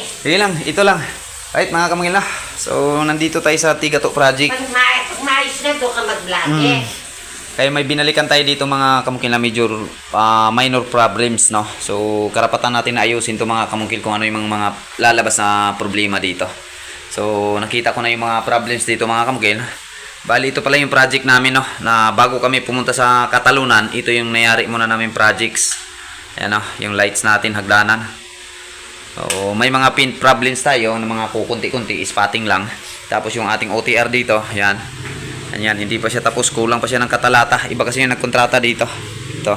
Sige lang, ito lang. Right, mga kamangil na. So, nandito tayo sa Tigato Project. Pag, ma pag maayos na, doon ka mag-vlog eh. Kaya may binalikan tayo dito mga kamungkil na major ah, minor problems, no? So, karapatan natin na ayusin to mga kamungkil kung ano yung mga, mga lalabas na problema dito. So, nakita ko na yung mga problems dito mga kamungkil. Bali, ito pala yung project namin, no? Na bago kami pumunta sa Katalunan, ito yung nayari muna namin projects. Ayan, no? Yung lights natin, hagdanan. So, may mga pin problems tayo ng mga kukunti-kunti, spotting lang. Tapos yung ating OTR dito, yan. Ayan, hindi pa siya tapos, kulang pa siya ng katalata. Iba kasi yung nagkontrata dito. Ito.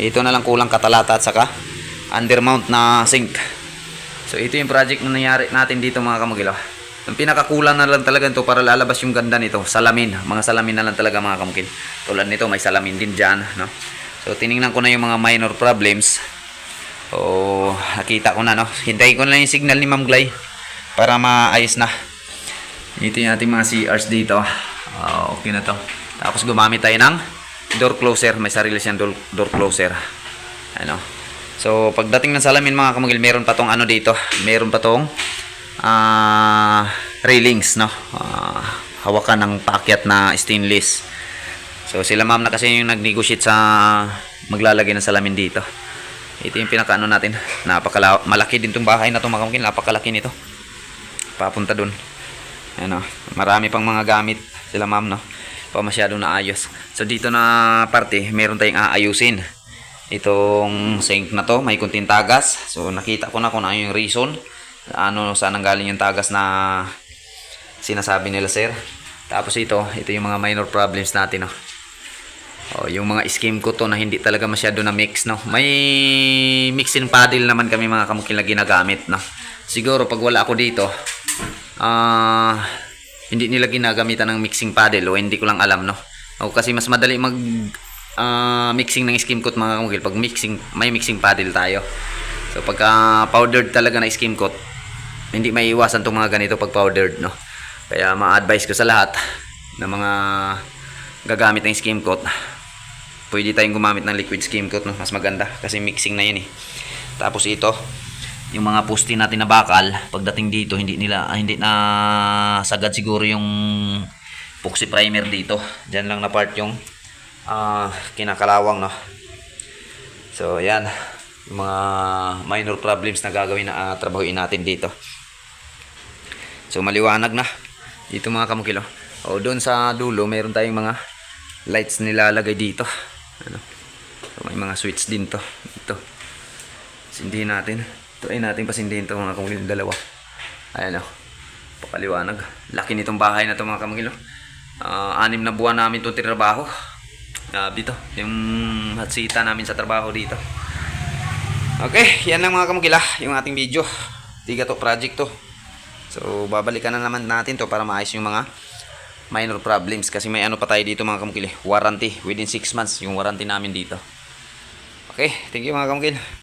Ito na lang kulang katalata at saka undermount na sink. So ito yung project na nangyari natin dito mga kamugilo. Ang pinakakulang na lang talaga ito para lalabas yung ganda nito, salamin. Mga salamin na lang talaga mga kamukil. Tulad nito, may salamin din dyan. No? So tiningnan ko na yung mga minor problems. O nakita ko na no. Hintayin ko na yung signal ni Ma'am Glay para maayos na. Ito yung ating mga CRs dito. Ah, okay na to. Tapos gumamit tayo ng door closer. May sarili siyang door, door closer. Ano. So pagdating ng salamin mga kamagil, meron pa tong ano dito. Meron pa tong ah, railings no. Ah, hawakan ng packet na stainless. So sila ma'am na kasi yung nag-negotiate sa maglalagay ng salamin dito. Ito yung pinakaano natin. Napakala malaki din tong bahay na to mga kamagil. Napakalaki nito. Papunta dun. Ano, marami pang mga gamit sila ma'am no. Pa masyado na ayos. So dito na parte, meron tayong aayusin. Itong sink na to, may kunting tagas. So nakita ko na kung ano yung reason. Ano saan ang galing yung tagas na sinasabi nila sir. Tapos ito, ito yung mga minor problems natin no. Oh, yung mga scheme ko to na hindi talaga masyado na mix no. May mixing paddle naman kami mga kamukil na ginagamit no. Siguro pag wala ako dito, ah hindi nila ginagamitan ng mixing paddle o hindi ko lang alam no. O kasi mas madali mag ah, mixing ng skim coat mga kamukil pag mixing may mixing paddle tayo. So pagka powdered talaga na skim coat, hindi may iwasan tong mga ganito pag powdered no. Kaya ma-advise ko sa lahat na mga gagamit ng skim coat, pwede tayong gumamit ng liquid skim coat no, mas maganda kasi mixing na yun eh. Tapos ito, yung mga poste natin na bakal, pagdating dito hindi nila ah, hindi na sagad siguro yung epoxy primer dito. Diyan lang na part yung ah, kinakalawang no. So ayan, yung mga minor problems na gagawin na ah, trabahuin natin dito. So maliwanag na dito mga kamukilo. O doon sa dulo meron tayong mga lights nilalagay dito. Ano? So, may mga switch din to. Dito. Sindihin natin. Try natin pasindihin to mga kamukilo dalawa. Ayan o. Pakaliwanag. Laki nitong bahay na to mga kamukilo. Ah, anim na buwan namin itong tinrabaho. Ah, dito. Yung hatsita namin sa trabaho dito. Okay, yan lang mga kamukila. Yung ating video. Tiga to project to. So, babalikan na naman natin to para maayos yung mga minor problems. Kasi may ano pa tayo dito mga kamukili. Warranty. Within 6 months yung warranty namin dito. Okay, thank you mga kamukil.